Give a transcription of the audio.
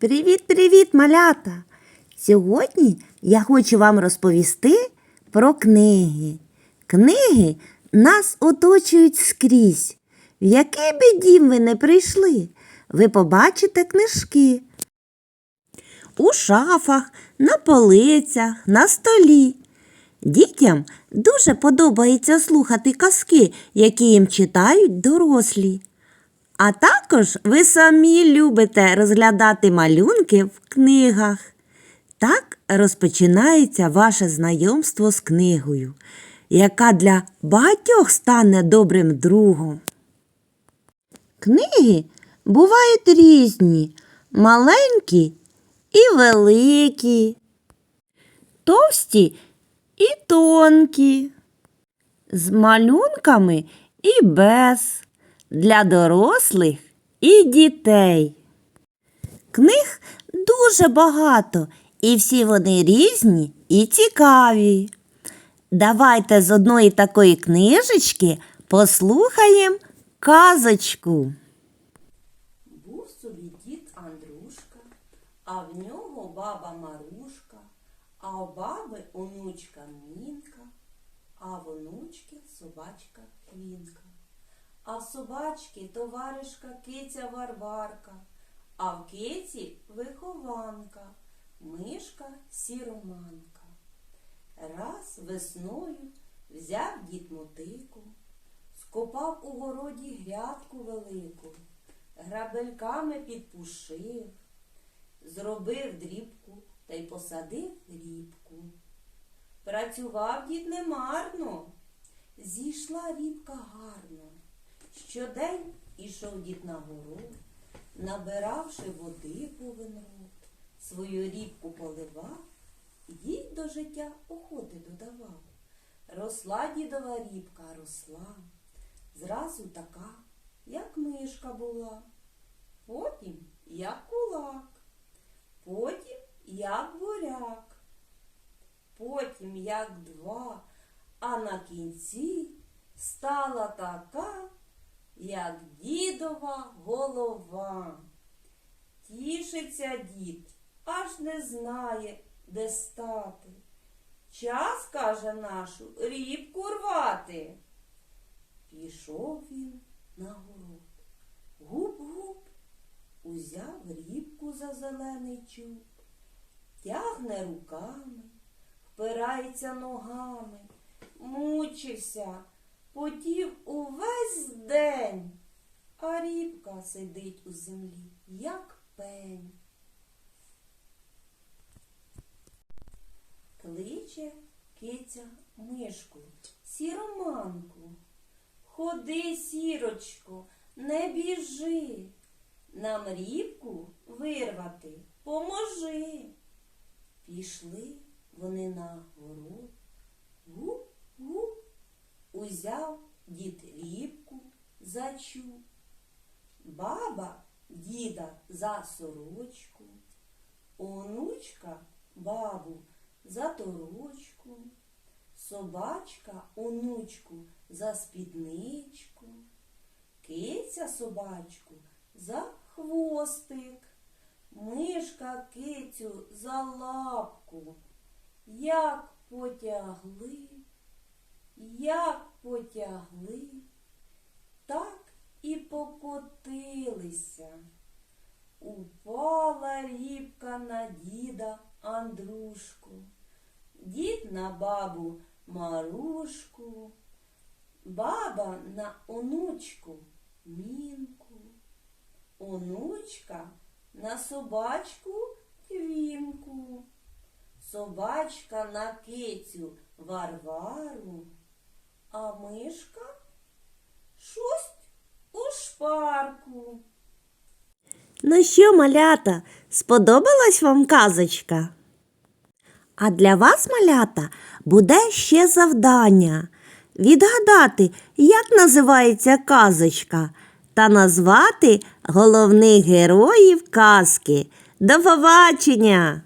Привіт-привіт, малята! Сьогодні я хочу вам розповісти про книги. Книги нас оточують скрізь. В який би дім ви не прийшли, ви побачите книжки. У шафах, на полицях, на столі. Дітям дуже подобається слухати казки, які їм читають дорослі. А також ви самі любите розглядати малюнки в книгах. Так розпочинається ваше знайомство з книгою, яка для багатьох стане добрим другом. Книги бувають різні, маленькі і великі, товсті і тонкі, з малюнками і без, для дорослих і дітей. Книг дуже багато, і всі вони різні і цікаві. Давайте з одної такої книжечки послухаємо казочку. Був собі дід Андрушка, а в нього баба Марушка, а у баби онучка Мінка, а в онучки собачка Квінка. А в собачки товаришка киця Варварка, а в киці вихованка, мишка сіроманка. Раз весною взяв дід мотику, скопав у городі грядку велику, грабельками підпушив, зробив дрібку та й посадив рібку. Працював дід немарно, зійшла рібка гарно. Щодень ішов дід на город, набиравши води повен рот, свою рібку поливав, дід до життя охоти додавав. Росла дідова рібка, росла, зразу така, як мишка була, потім як кулак, потім як буряк, потім як два, а на кінці стала така, як дідова голова. Тішиться дід, аж не знає, де стати. Час, каже нашу, рібку рвати. Пішов він на город. Гуп-гуп, узяв рібку за зелений чуб, тягне руками, впирається ногами, мучився, потів увесь день, а рібка сидить у землі, як пень. Кличе киця мишку, сіроманку. Ходи, сірочко, не біжи. Нам рібку вирвати поможи. Пішли вони на город. Гуп-гуп. Узяв дід рібку за чуб. Баба діда за сорочку, онучка бабу за торочку, собачка онучку за спідничку, киця собачку за хвостик, мишка кицю за лапку. Як потягли, як потягли, так і покотилися. Упала рібка на діда Андрушку, дід на бабу Марушку, баба на онучку Мінку, онучка на собачку Квінку, собачка на кицю Варвару, а мишка шусть у шпарку. Ну що, малята, сподобалась вам казочка? А для вас, малята, буде ще завдання відгадати, як називається казочка, та назвати головних героїв казки. До побачення!